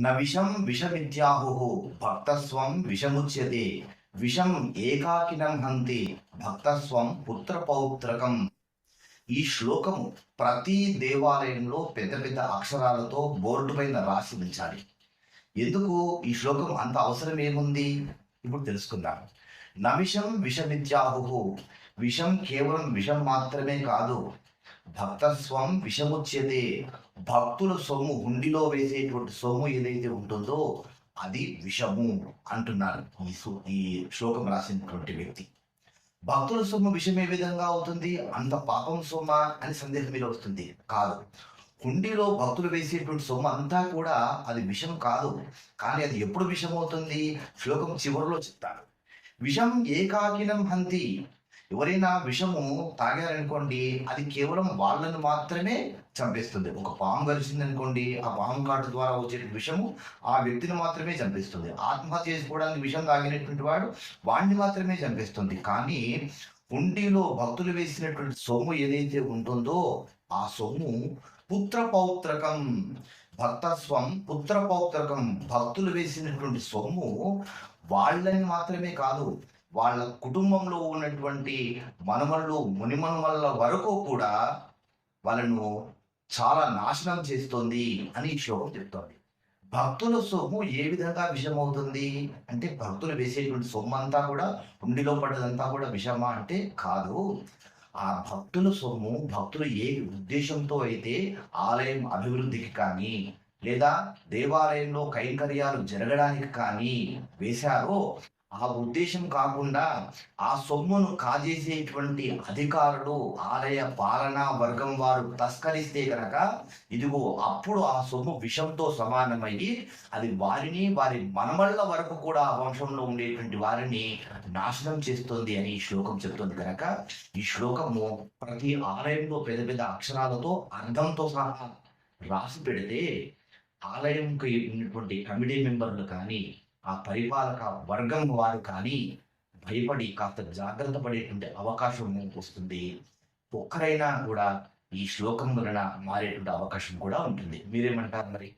న విషం విషమిత్యాహు భక్తస్వం విషముచ్యతే. విషం ఏకాకినం హంతి భక్తస్వం పుత్ర పౌత్రకం. ఈ శ్లోకము ప్రతి దేవాలయంలో పెద్ద పెద్ద అక్షరాలతో బోర్డు పైన రాసి ఉంచాలి. ఎందుకు ఈ శ్లోకం అంత అవసరం ఏముంది? ఇప్పుడు తెలుసుకుందాం. నవిషం విషమిత్యాహు విషం కేవలం విషం మాత్రమే కాదు భక్త స్వం విషముచ్యతే. భక్తుల సొమ్ము హుండిలో వేసేటువంటి సొమ్ము ఏదైతే ఉంటుందో అది విషము అంటున్నారు ఈ ఈ శ్లోకం రాసినటువంటి వ్యక్తి. భక్తుల సొమ్ము విషం ఏ విధంగా అవుతుంది? అంత పాపం సొమ్మ అని సందేహం మీద వస్తుంది. కాదు. హుండీలో భక్తులు వేసేటువంటి సొమ్ము అంతా కూడా అది విషం కాదు. కానీ అది ఎప్పుడు విషం అవుతుంది శ్లోకం చివరిలో చెప్తారు. విషం ఏకాకినం హంతి. ఎవరైనా విషము తాగారనుకోండి అది కేవలం వాళ్ళను మాత్రమే చంపేస్తుంది. ఒక పాము కలిసింది అనుకోండి ఆ పాము కాటు ద్వారా వచ్చే విషము ఆ వ్యక్తిని మాత్రమే చంపేస్తుంది. ఆత్మహత్య చేసుకోవడానికి విషం తాగినటువంటి వాడు వాడిని మాత్రమే చంపేస్తుంది. కానీ హుండీలో భక్తులు వేసినటువంటి సొమ్ము ఏదైతే ఉంటుందో ఆ సొమ్ము పుత్ర పౌత్రకం భక్తస్వం పుత్ర పౌత్రకం భక్తులు వేసినటువంటి సొమ్ము వాళ్ళని మాత్రమే కాదు వాళ్ళ కుటుంబంలో ఉన్నటువంటి మనమళ్ళు మునిమనుమల వరకు కూడా వాళ్ళను చాలా నాశనం చేస్తోంది అని ఈ శ్లోకం చెప్తోంది. భక్తుల సొమ్ము ఏ విధంగా విషమవుతుంది అంటే భక్తులు వేసేటువంటి సొమ్ము అంతా కూడా ఉండిలో పడ్డదంతా కూడా విషమా అంటే కాదు. ఆ భక్తుల సొమ్ము భక్తులు ఏ ఉద్దేశంతో అయితే ఆలయం అభివృద్ధికి కానీ లేదా దేవాలయంలో కైంకర్యాలు జరగడానికి కానీ వేశారో ఆ ఉద్దేశం కాకుండా ఆ సొమ్మును కాజేసేటువంటి అధికారులు ఆలయ పాలనా వర్గం వారు తస్కరిస్తే కనుక ఇదిగో అప్పుడు ఆ సొమ్ము విషంతో సమానమయ్యి అది వారిని వారి మనమళ్ళ వరకు కూడా ఆ వంశంలో ఉండేటువంటి వారిని నాశనం చేస్తుంది అని ఈ శ్లోకం చెప్తుంది కనుక ఈ శ్లోకము ప్రతి ఆలయంలో పెద్ద పెద్ద అక్షరాలతో అర్థంతో సహా రాసి పెడితే ఆలయంకి ఉన్నటువంటి కమిటీ మెంబర్లు కానీ ఆ పరిపాలక వర్గం వారు కానీ భయపడి కాస్త జాగ్రత్త పడేటువంటి అవకాశం వస్తుంది. ఒక్కరైనా కూడా ఈ శ్లోకం వలన మారేటువంటి అవకాశం కూడా ఉంటుంది. మీరేమంటారు మరి?